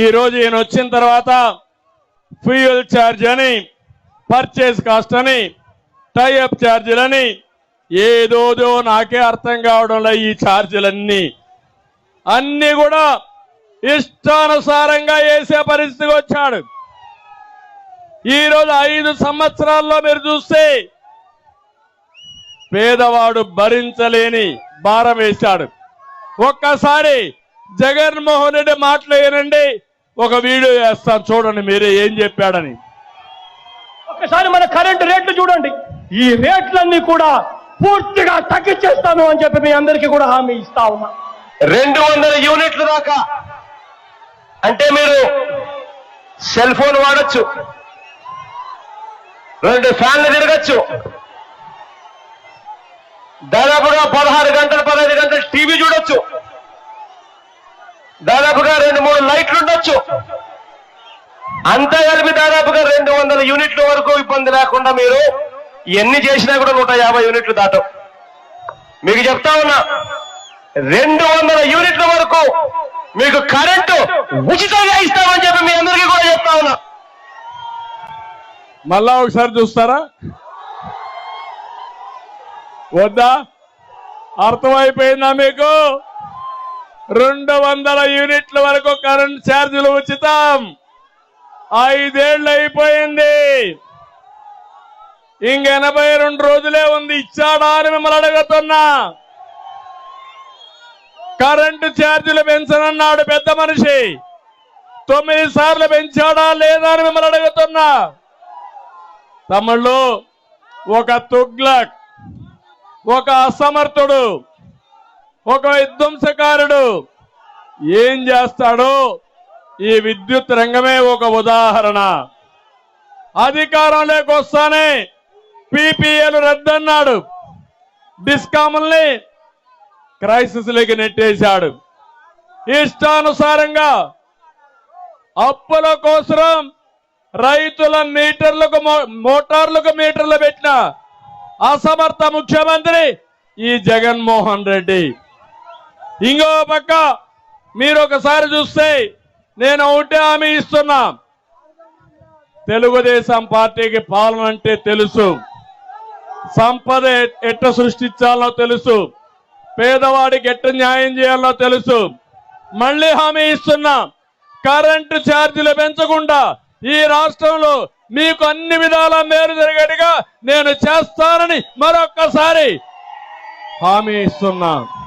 ఈ రోజు ఈయన వచ్చిన తర్వాత ఫ్యూయల్ ఛార్జ్ అని పర్చేస్ కాస్ట్ అని టైఅప్ ఛార్జీలని ఏదోదో నాకే అర్థం కావడంలో ఈ ఛార్జీలన్నీ అన్ని కూడా ఇష్టానుసారంగా వేసే పరిస్థితికి వచ్చాడు. ఈరోజు ఐదు సంవత్సరాల్లో మీరు చూస్తే పేదవాడు భరించలేని భారం వేశాడు. ఒక్కసారి జగన్మోహన్ రెడ్డి మాటలు వినండి ఒక వీడియో వేస్తాను చూడండి మీరే ఏం చెప్పాడని. ఒకసారి మన కరెంటు రేట్లు చూడండి. ఈ రేట్లన్నీ కూడా పూర్తిగా తగ్గించేస్తాను అని చెప్పి మీ అందరికీ కూడా హామీ ఇస్తా ఉన్నా. రెండు వందల యూనిట్ల దాకా. అంటే మీరు సెల్ ఫోన్ వాడచ్చు. రెండు ఫ్యాన్లు తిరగచ్చు. దాదాపుగా పదహారు దాదాపుగా రెండు మూడు లైట్లు ఉండొచ్చు. అంతా కలిపి దాదాపుగా రెండు వందల యూనిట్ల వరకు ఇబ్బంది లేకుండా మీరు ఎన్ని చేసినా కూడా నూట యాభై యూనిట్లు దాటం. మీకు చెప్తా ఉన్నా రెండు వందల యూనిట్ల వరకు మీకు కరెంటు ఉచితంగా ఇస్తామని చెప్పి మీ అందరికీ కూడా చెప్తా ఉన్నా. మళ్ళా ఒకసారి చూస్తారా? వద్దా? అర్థమైపోయిందా మీకు? రెండు వందల యూనిట్ల వరకు కరెంట్ ఛార్జీలు ఉచితం. ఐదేళ్ళు అయిపోయింది. ఇంక ఎనభై రెండు రోజులే ఉంది. ఇచ్చాడా అని మిమ్మల్ని అడుగుతున్నా. కరెంటు ఛార్జీలు పెంచనన్నాడు పెద్ద మనిషి. తొమ్మిది సార్లు పెంచాడా లేదా అని మిమ్మల్ని అడుగుతున్నా. తమ్ముళ్ళు ఒక తుగ్లక్ ఒక అసమర్థుడు ఒక విధ్వంసకారుడు ఏం చేస్తాడో ఈ విద్యుత్ రంగమే ఒక ఉదాహరణ. అధికారంలోకి వస్తానే పీపీఏలు రద్దన్నాడు. డిస్కాముల్ని క్రైసిస్లోకి నెట్టేశాడు. ఇష్టానుసారంగా అప్పుల కోసం రైతుల మీటర్లకు మో- మోటార్లకు మీటర్లు పెట్టిన అసమర్థ ముఖ్యమంత్రి ఈ జగన్మోహన్ రెడ్డి. ఇంకో పక్క మీరు ఒకసారి చూస్తే నేను ఒకటే హామీ ఇస్తున్నా. తెలుగుదేశం పార్టీకి పాలన అంటే తెలుసు. సంపద ఎట్ట సృష్టించాలో తెలుసు. పేదవాడికి ఎట్ట న్యాయం చేయాలో తెలుసు. మళ్ళీ హామీ ఇస్తున్నా. కరెంటు ఛార్జీలు పెంచకుండా ఈ రాష్ట్రంలో మీకు అన్ని విధాల మేలు జరిగేట్టుగా నేను చేస్తానని మరొక్కసారి హామీ ఇస్తున్నా.